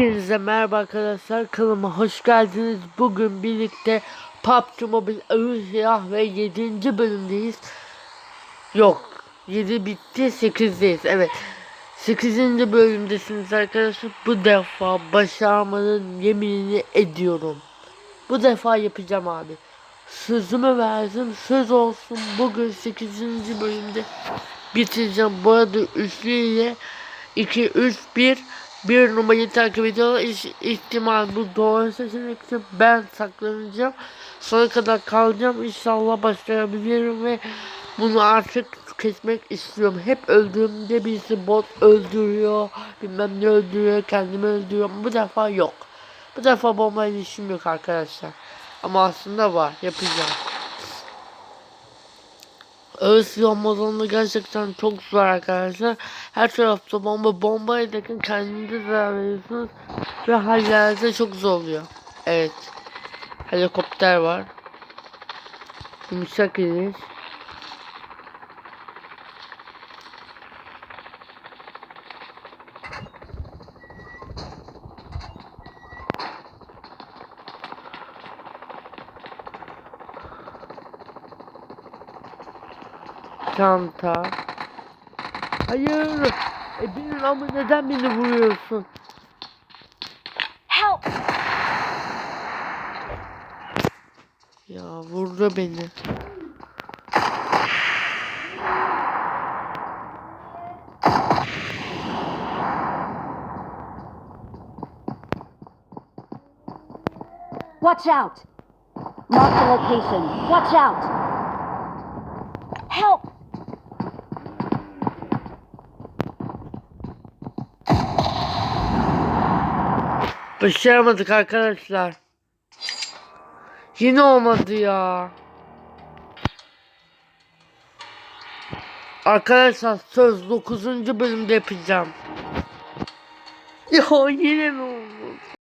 Hepinize merhaba arkadaşlar kanalıma hoş geldiniz. Bugün birlikte PUBG Mobile Ağır Silah ve 7. bölümdeyiz. Yok 7 bitti 8'deyiz evet. 8. bölümdesiniz arkadaşlar. Bu defa başarmanın yeminini ediyorum. Bu defa yapacağım abi. Sözümü verdim söz olsun bugün 8. bölümde bitireceğim. Bu arada üçlü ile 2 3 1 bir numarayı takip ediyorlar. İş, ihtimal bu doğru seçenekse ben saklanacağım. Sonra kadar kalacağım. İnşallah başarabilirim ve bunu artık tüketmek istiyorum. Hep öldüğümde birisi bot öldürüyor. Bilmem ne öldürüyor. Kendimi öldürüyorum. Bu defa yok. Bu defa bombayla işim yok arkadaşlar. Ama aslında var. Yapacağım. Özlem modunda gerçekten çok zor arkadaşlar. Her tarafta bomba bombaya yakın kendinize zarar veriyorsunuz. Ve hallerde çok zor oluyor. Evet. Helikopter var. Yumuşak iniş. Çanta. Hayır. E benim ama neden beni vuruyorsun? Help! Ya vurdu beni. Watch out! Mark the location. Watch out! Help! Başaramadık arkadaşlar. Yine olmadı ya. Arkadaşlar söz 9. bölümde yapacağım. Ya yine mi olmadı?